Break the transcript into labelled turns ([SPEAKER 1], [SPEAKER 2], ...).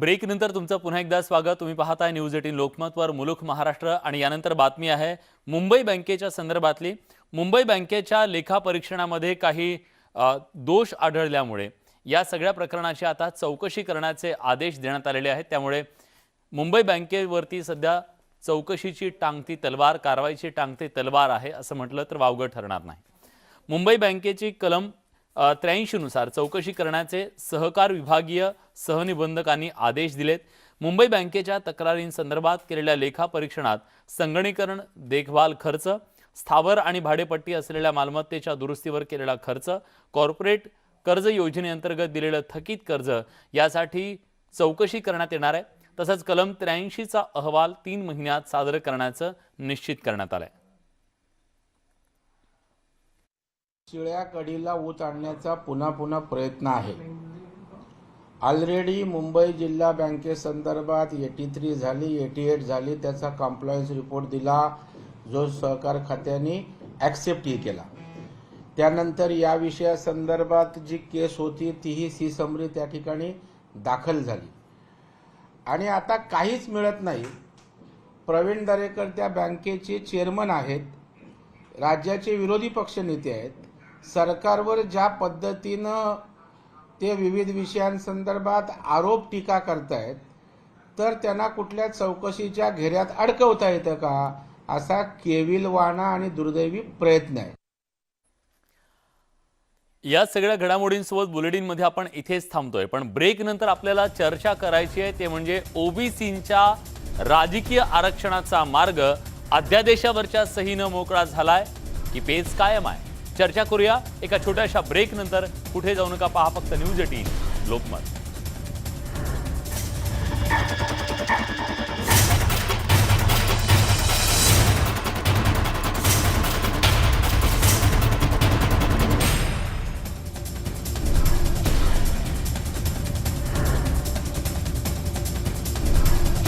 [SPEAKER 1] ब्रेकनंतर तुमचं पुन्हा एकदा स्वागत. तुम्ही पाहताय न्यूज एटीन लोकमतवर. मुलुख महाराष्ट्र आणि यानंतर बातमी आहे मुंबई बँकेच्या संदर्भातली. मुंबई बँकेच्या लेखापरीक्षणामध्ये काही दोष आढळल्यामुळे या सगळ्या प्रकरणाची आता चौकशी करण्याचे आदेश देण्यात आलेले आहेत. त्यामुळे मुंबई बँकेवरती सध्या चौकशीची टांगती तलवार कारवाईची टांगती तलवार आहे असं म्हटलं तर वावगं ठरणार नाही. मुंबई बँकेची कलम त्र्याऐंशीनुसार चौकशी करण्याचे सहकार विभागीय सहनिबंधकांनी आदेश दिलेत. मुंबई बँकेच्या तक्रारींसंदर्भात केलेल्या लेखापरीक्षणात संगणीकरण देखभाल खर्च स्थावर आणि भाडेपट्टी असलेल्या मालमत्तेच्या दुरुस्तीवर केलेला खर्च कॉर्पोरेट कर्ज योजनेअंतर्गत दिलेलं थकीत कर्ज यासाठी चौकशी करण्यात येणार आहे. तसंच कलम त्र्याऐंशीचा अहवाल तीन महिन्यात सादर करण्याचं निश्चित करण्यात आलं आहे
[SPEAKER 2] शिळ्या कडीला ऊत आणण्याचा पुन्हा पुन्हा प्रयत्न आहे. ऑलरेडी मुंबई जिल्हा बँकेसंदर्भात एटी थ्री झाली एटी एट झाली त्याचा कॉम्प्लायन्स रिपोर्ट दिला जो सहकार खात्याने ॲक्सेप्टही केला. त्यानंतर या विषयासंदर्भात जी केस होती तीही सी समरी त्या ठिकाणी दाखल झाली. आणि आता काहीच मिळत नाही. प्रवीण दरेकर त्या बँकेचे चेअरमन आहेत राज्याचे विरोधी पक्षनेते आहेत सरकारवर ज्या पद्धतीनं ते विविध विषयांसंदर्भात आरोप टीका करतायत तर त्यांना कुठल्या चौकशीच्या घेऱ्यात अडकवता येतं का असा केविलवाणा आणि दुर्दैवी प्रयत्न आहे.
[SPEAKER 1] या सगळ्या घडामोडींसोबत बुलेटिनमध्ये आपण इथेच थांबतोय. पण ब्रेक नंतर आपल्याला चर्चा करायची आहे ते म्हणजे ओबीसींच्या राजकीय आरक्षणाचा मार्ग अध्यादेशावरच्या सहीनं मोकळा झालाय की पेच कायम आहे? चर्चा करूया. एका छोट्याशा ब्रेक नंतर कुठे जाऊ नका पहा फक्त न्यूज एटीन लोकमत.